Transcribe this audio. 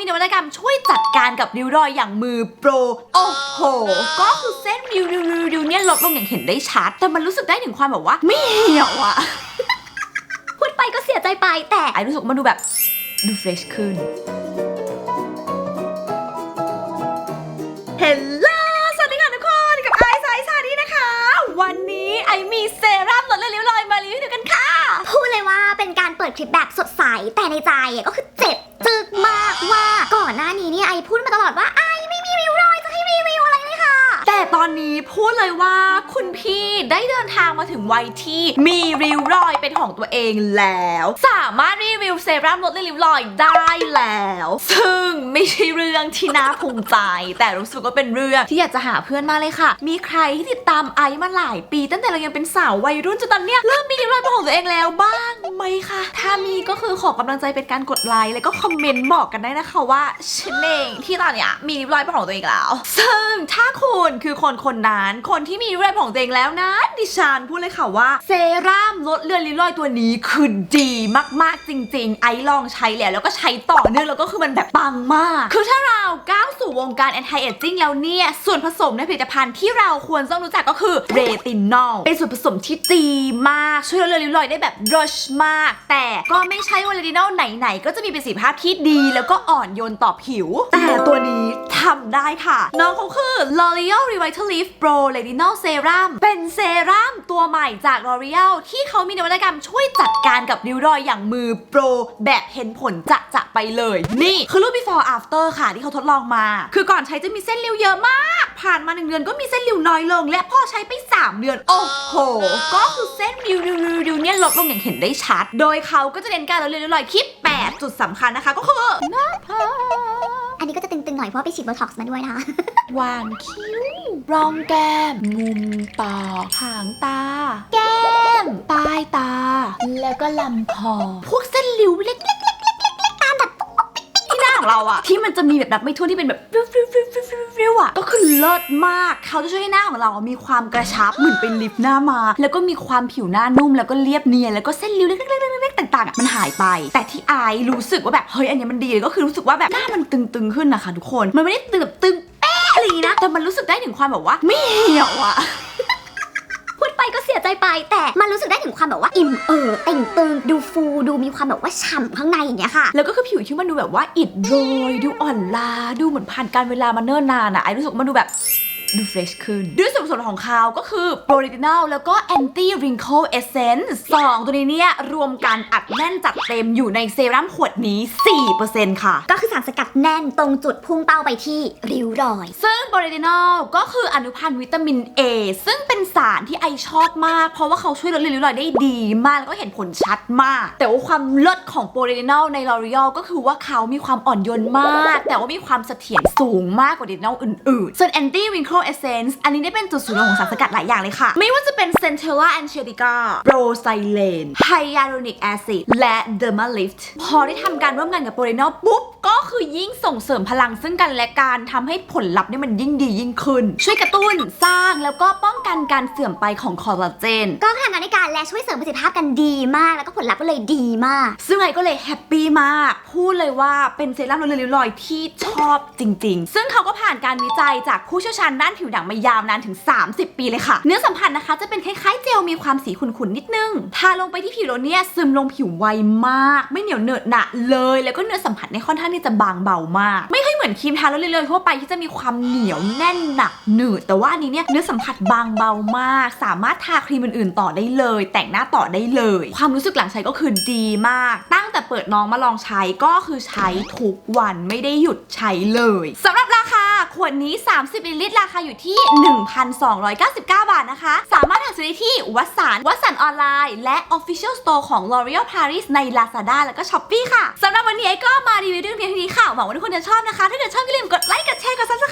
มีนวัตกรรมช่วยจัดการกับริ้วรอยอย่างมือโปร โอ้โห ก็คือเส้นริ้วริ้วริ้วเนี่ยลดลงอย่างเห็นได้ชัด แต่มันรู้สึกได้ถึงความแบบว่า ไม่เหี่ยวอะพูดไปก็เสียใจไป แต่ไอรู้สึกมันดูแบบ ดูเฟรชขึ้นเฮลโลสวัสดีค่ะทุกคน กับไอซ์ไอซ์ซานี่นะคะ วันนี้ไอมีเซรั่มลดเลือนริ้วรอยมารีวิวดูกันค่ะ พูดเลยว่าเป็นการเปิดคลิปแบบสดใส แต่ในใจก็คือเจ็บ จึกมากว่าก่อนหน้านี้เนี่ยไอพูดมาตลอดว่าไอไม่มีริ้วรอยจะให้รีวิวอะไรเลยค่ะ แต่ตอนนี้พูดเลยว่าคุณพี่ได้เดินทางมาถึงวัยที่มีริ้วรอยเป็นของตัวเองแล้ว สามารถรีวิวเซรั่มลดเลือนริ้วรอยได้แล้ว ซึ่งไม่ใช่เรื่องที่น่าภูมิใจ แต่รู้สึกว่าเป็นเรื่องที่อยากจะหาเพื่อนมาเลยค่ะ มีใครที่ติดตามไอซ์มาหลายปี ตั้งแต่เรายังเป็นสาววัยรุ่นจนตอนเนี้ยเริ่มมีริ้วรอยเป็นของตัวเองแล้วบ้าง ไหมคะ ถ้ามีก็คือขอกำลังใจเป็นการกดไลค์แล้วก็คอมเมนต์บอกกันได้นะคะว่าฉันเองที่ตอนเนี้ยมีริ้วรอยเป็นของตัวเองแล้ว ซึ่งถ้าคุณคือคนคนนั้นคนที่มีริ้วรอยของตัวเองแล้วนะดิฉันพูดเลยค่ะว่าเซรั่มลดเลือนริ้วรอยตัวนี้คือดีมากๆจริง ๆ ไอซ์ลองใช้แล้วแล้วก็ใช้ต่อเนื่องแล้วก็คือมันแบบปังมาก คือถ้าเราก้าวสู่วงการ anti aging แล้วเนี่ยส่วนผสมในผลิตภัณฑ์ที่เราควรต้องรู้จักก็คือเรตินอลเป็นส่วนผสมที่ดีมากช่วยลดเลือนริ้วรอยได้แบบ rush มากแต่ก็ไม่ใช่ว่าเรตินอลไหนๆ ก็จะมีประสิทธิภาพที่ดี แล้วก็อ่อนโยนต่อผิว แต่ตัวนี้ ทำได้ค่ะ น้องเขาคือ L'Oreal Revitalift Pro Retinol Serum เป็นเซรั่มตัวใหม่จาก L'Oreal ที่เขามีนวัตกรรมช่วยจัดการกับริ้วรอยอย่างมือโปร แบบเห็นผลจะจะไปเลย นี่คือรูป before after ค่ะที่เขาทดลองมา คือก่อนใช้จะมีเส้นริ้วเยอะมาก ผ่านมาหนึ่งเดือนก็มีเส้นริ้วน้อยลง และพอใช้ไป 3 เดือน โอ้โห ก็คือเส้นริ้วริ้วริ้วริ้วเนี่ยลดลงอย่างเห็นได้ชัด โดยเขาก็จะเน้นการลดริ้วรอยที่8จุดสำคัญนะคะก็คือหน้าผาก นนี้ก็จะตึงๆหน่อยเพราะว่าไปฉีดโบท็อกซ์มาด้วยนะคะวางคิ้วรองแก้มมุมปากหางตา แก้ม ปลายตา แล้วก็ลำคอ พวกเส้นริ้วเล็กๆ ของเราอะที่มันจะมีแบบนับไม่ถ้วนที่เป็นแบบริ้วริ้วริ้วริ้วริ้วริ้วอะก็คือเลิศมากเขาจะช่วยให้หน้าของเราอะมีความกระชับเหมือนเป็นลิปหน้ามา แล้วก็มีความผิวหน้านุ่มแล้วก็เรียบเนียนแล้วก็เส้นริ้วเล็กๆต่างๆมันหายไป แต่ที่อายรู้สึกว่าแบบเฮ้ยอันนี้มันดีเลยก็คือรู้สึกว่าแบบหน้ามันตึงๆขึ้นนะคะทุกคน มันไม่ได้ตึงแบบตึงอะไรอย่างงี้นะแต่มันรู้สึกได้ถึงความแบบว่าไม่เหี่ยวอะ ไปก็เสียใจไป แต่มันรู้สึกได้ถึงความแบบว่าอิ่มเอิบเต่งตึงดูฟูดูมีความแบบว่าฉ่ำข้างในอย่างเงี้ยค่ะ แล้วก็คือผิวที่มันดูแบบว่าอิดโรยดูอ่อนล้าดูเหมือนผ่านการเวลามาเนิ่นนานอะไอรู้สึกมันดูแบบ ดูเฟรชขึ้น ด้วยส่วนผสมของเขาก็คือโปรลิตินอลแล้วก็ anti wrinkle essence สองตัวนี้เนี่ย รวมกันอัดแน่นจัดเต็มอยู่ในเซรั่มขวดนี้ 4%ค่ะ ก็คือสารสกัดแน่นตรงจุดพุ่งเป้าไปที่ริ้วรอย ซึ่งโปรลิตินอลก็คืออนุพันธ์วิตามิน A ซึ่งเป็นสารที่ไอชอบมาก เพราะว่าเขาช่วยลดริ้วรอยได้ดีมากแล้วก็เห็นผลชัดมาก แต่ว่าความเลิศของโปรลิตินอลใน L'Oreal ก็คือว่าเขามีความอ่อนโยนมาก แต่ว่ามีความเสถียรสูงมากกว่าดินอลอื่นๆ ส่วน anti wrinkle essence อันนี้ได้เป็นจุดศูนย์รวมของสารสกัดหลายอย่างเลยค่ะ ไม่ว่าจะเป็น centella angelica prosilane hyaluronic acid และ dermalift พอได้ทำการร่วมงานกับโปรลิตินอลปุ๊บ ก็คือยิ่งส่งเสริมพลังซึ่งกันและกันทำให้ผลลัพธ์เนี่ยมันยิ่งดียิ่งขึ้น ช่วยกระตุ้นสร้างแล้วก็ป้องกันการเสื่อมไปของคอลลาเจนก็ทำงานในการ และช่วยเสริมประสิทธิภาพกันดีมาก แล้วก็ผลลัพธ์ก็เลยดีมาก ซึ่งไอก็เลยแฮปปี้มาก พูดเลยว่าเป็นเซรั่มลดเลือนริ้วรอยที่ชอบจริง ๆ ซึ่งเขาก็ผ่านการวิจัยจากผู้เชี่ยวชาญด้านผิวหนังมายาวนานถึง 30 ปีเลยค่ะ เนื้อสัมผัสนะคะ จะเป็นคล้ายๆเจลมีความสีขุ่นๆนิดนึงทาลงไปที่ผิวเราเนี่ยซึมลงผิวไวมาก ไม่เหนียวเหนอะหนะเลย แล้วก็เนื้อสัมผัสในค่อนข้างที่จะบางเบามาก ไม่ค่อยเหมือนครีมทาลดเลือนริ้วรอยทั่วไปที่จะมีความเหนียวแน่นหนักหนืดแต่ว่าอันนี้เนี่ยเนื้อสัมผัสบางเบามาก สามารถทาครีมอื่นๆ ต่อได้เลยแต่งหน้าต่อได้เลย ความรู้สึกหลังใช้ก็คือดีมาก ตั้งแต่เปิดน้องมาลองใช้ก็คือใช้ทุกวันไม่ได้หยุดใช้เลยสำหรับราคาขวดนี้ 30มิลลิลิตรราคาอยู่ที่ 1,299 บาทนะคะ สามารถหาซื้อได้ที่วัสันวัสันออนไลน์ และ Official Store ของ L'Oreal Paris ใน Lazada แล้วก็ Shopee ค่ะสำหรับวันนี้ก็มารีวิวเรื่องเพียงเท่านี้ค่ะหวังว่าทุกคนจะชอบนะคะ ถ้าเกิดชอบอย่าลืมกดไลค์กดแชร์กด Subscribe นะคะวันนี้ไค่ะบ๊ายบาย